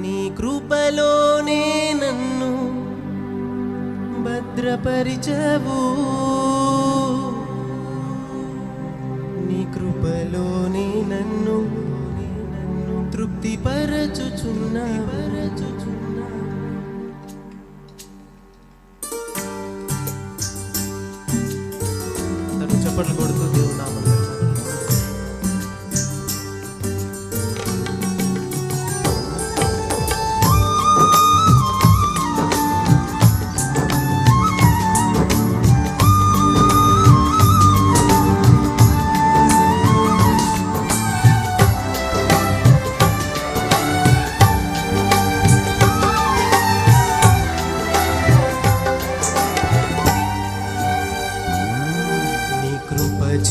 నీ కృపలోనే నన్ను భద్రపరిచవు. నీ కృపలోనే నన్ను నన్ను తృప్తి పరచుచున్నా చెప్పట్లు కొడుతూ దేవుడు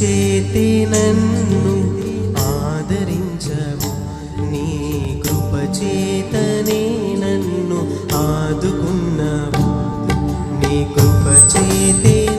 చేతి నన్ను ఆదరించవు. నీ కృపచేతనే నన్ను ఆదుకున్నావు. నీ కృప చేతే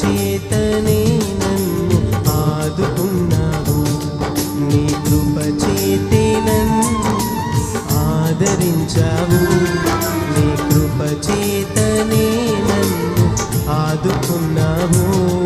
చేతనే నన్ను ఆదుకున్నావు. నీ కృప చేతే నన్ను నన్ను ఆదుకున్నావు.